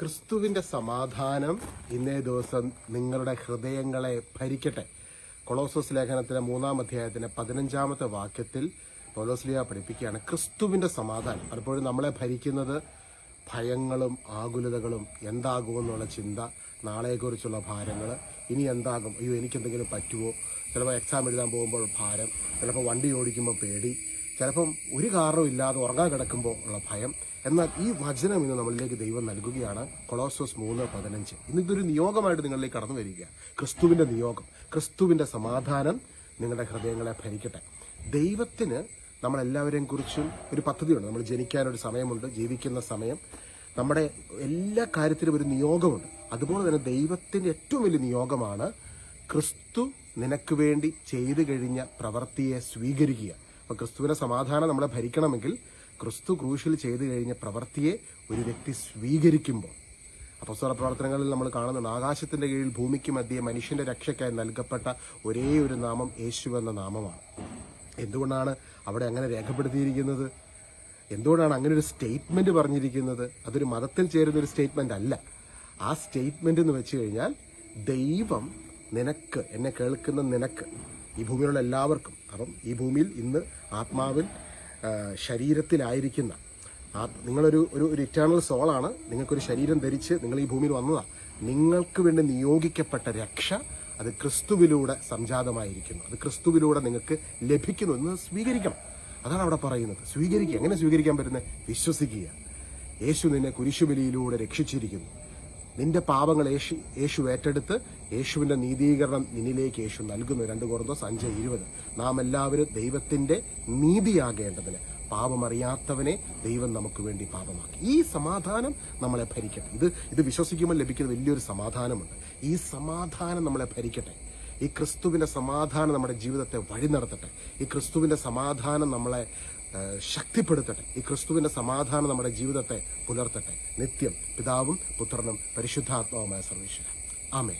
ക്രിസ്തുവിന്റെ സമാധാനം ഇന്നേ ദിവസം നിങ്ങളുടെ ഹൃദയങ്ങളെ ഭരിക്കട്ടെ. കൊളോസോസ് ലേഖനത്തിലെ മൂന്നാം അധ്യായത്തിന്റെ പതിനഞ്ചാമത്തെ വാക്യത്തിൽ പൗലോസ്ലിയ പഠിപ്പിക്കുകയാണ്. ക്രിസ്തുവിന്റെ സമാധാനം. പലപ്പോഴും നമ്മളെ ഭരിക്കുന്നത് ഭയങ്ങളും ആകുലതകളും എന്താകുമെന്നുള്ള ചിന്ത നാളെക്കുറിച്ചുള്ള ഭാരങ്ങൾ ഇനി എന്താകും അയ്യോ എനിക്കെന്തെങ്കിലും പറ്റുമോ ചിലപ്പോൾ എക്സാം എഴുതാൻ പോകുമ്പോൾ ഭാരം ചിലപ്പോൾ വണ്ടി ഓടിക്കുമ്പോൾ പേടി ചിലപ്പം ഒരു കാരണവും ഇല്ലാതെ ഉറങ്ങാൻ കിടക്കുമ്പോൾ ഉള്ള ഭയം. എന്നാൽ ഈ വചനം ഇന്ന് നമ്മളിലേക്ക് ദൈവം നൽകുകയാണ്. കൊളോസോസ് മൂന്ന് പതിനഞ്ച്. ഇന്ന് ഇതൊരു നിയോഗമായിട്ട് നിങ്ങളിലേക്ക് കടന്നു വരിക. ക്രിസ്തുവിന്റെ നിയോഗം ക്രിസ്തുവിന്റെ സമാധാനം നിങ്ങളുടെ ഹൃദയങ്ങളെ ഭരിക്കട്ടെ. ദൈവത്തിന് നമ്മളെല്ലാവരെയും കുറിച്ചും ഒരു പദ്ധതിയുണ്ട്. നമ്മൾ ജനിക്കാനൊരു സമയമുണ്ട് ജീവിക്കുന്ന സമയം. നമ്മുടെ എല്ലാ കാര്യത്തിലും ഒരു നിയോഗമുണ്ട്. അതുപോലെ തന്നെ ദൈവത്തിന്റെ ഏറ്റവും വലിയ നിയോഗമാണ് ക്രിസ്തു നിനക്ക് വേണ്ടി ചെയ്തു കഴിഞ്ഞ പ്രവൃത്തിയെ സ്വീകരിക്കുക. അപ്പൊ ക്രിസ്തുവിന്റെ സമാധാനം നമ്മളെ ഭരിക്കണമെങ്കിൽ ക്രിസ്തു ക്രൂശിൽ ചെയ്തു കഴിഞ്ഞ പ്രവൃത്തിയെ ഒരു വ്യക്തി സ്വീകരിക്കുമ്പോൾ. അപ്പസ്തല പ്രവർത്തനങ്ങളിൽ നമ്മൾ കാണുന്നുണ്ട് ആകാശത്തിന്റെ കീഴിൽ ഭൂമിക്ക് മധ്യേ മനുഷ്യന്റെ രക്ഷയ്ക്കായി നൽകപ്പെട്ട ഒരേ ഒരു നാമം യേശു എന്ന നാമമാണ്. എന്തുകൊണ്ടാണ് അവിടെ അങ്ങനെ രേഖപ്പെടുത്തിയിരിക്കുന്നത്? എന്തുകൊണ്ടാണ് അങ്ങനെ ഒരു സ്റ്റേറ്റ്മെന്റ് പറഞ്ഞിരിക്കുന്നത്? അതൊരു മതത്തിൽ ചേരുന്ന ഒരു സ്റ്റേറ്റ്മെന്റ് അല്ല. ആ സ്റ്റേറ്റ്മെന്റ് എന്ന് വെച്ച് കഴിഞ്ഞാൽ ദൈവം നിനക്ക് എന്നെ കേൾക്കുന്ന നിനക്ക് ഈ ഭൂമിയിലുള്ള എല്ലാവർക്കും അപ്പം ഈ ഭൂമിയിൽ ഇന്ന് ആത്മാവിൽ ശരീരത്തിലായിരിക്കുന്ന നിങ്ങളൊരു ഒരു ഒരു ഇറ്റേണൽ സോളാണ് നിങ്ങൾക്കൊരു ശരീരം ധരിച്ച് നിങ്ങൾ ഈ ഭൂമിയിൽ വന്നതാണ് നിങ്ങൾക്ക് വേണ്ടി നിയോഗിക്കപ്പെട്ട രക്ഷ അത് ക്രിസ്തുവിലൂടെ സംജാതമായിരിക്കുന്നു. അത് ക്രിസ്തുവിലൂടെ നിങ്ങൾക്ക് ലഭിക്കുന്നു എന്ന് സ്വീകരിക്കണം. അതാണ് അവിടെ പറയുന്നത്. സ്വീകരിക്കുക. എങ്ങനെ സ്വീകരിക്കാൻ പറ്റുന്നത്? വിശ്വസിക്കുക. യേശു നിന്നെ കുരിശുബലിയിലൂടെ രക്ഷിച്ചിരിക്കുന്നു. നിന്റെ പാപങ്ങൾ യേശു യേശു ഏറ്റെടുത്ത് യേശുവിന്റെ നീതീകരണം നിന്നിലേക്ക് യേശു നൽകുന്നു. രണ്ട് കോർന്തോസ് അഞ്ച് ഇരുപത്. നാം എല്ലാവരും ദൈവത്തിന്റെ നീതിയാകേണ്ടതിന് പാപമറിയാത്തവനെ ദൈവം നമുക്ക് വേണ്ടി പാപമാക്കി. ഈ സമാധാനം നമ്മളെ ഭരിക്കട്ടെ. ഇത് ഇത് വിശ്വസിക്കുമ്പോൾ ലഭിക്കുന്ന വലിയൊരു സമാധാനമുണ്ട്. ഈ സമാധാനം നമ്മളെ ഭരിക്കട്ടെ. ഈ ക്രിസ്തുവിന്റെ സമാധാനം നമ്മുടെ ജീവിതത്തെ വഴി നടത്തട്ടെ. ഈ ക്രിസ്തുവിന്റെ സമാധാനം നമ്മളെ ശക്തിപ്പെടുത്തട്ടെ. ഈ ക്രിസ്തുവിന്റെ സമാധാനം നമ്മുടെ ജീവിതത്തെ പുലർത്തട്ടെ. നിത്യം പിതാവും പുത്രനും പരിശുദ്ധാത്മാവുമായ സർവീശ്വരൻ ആമേ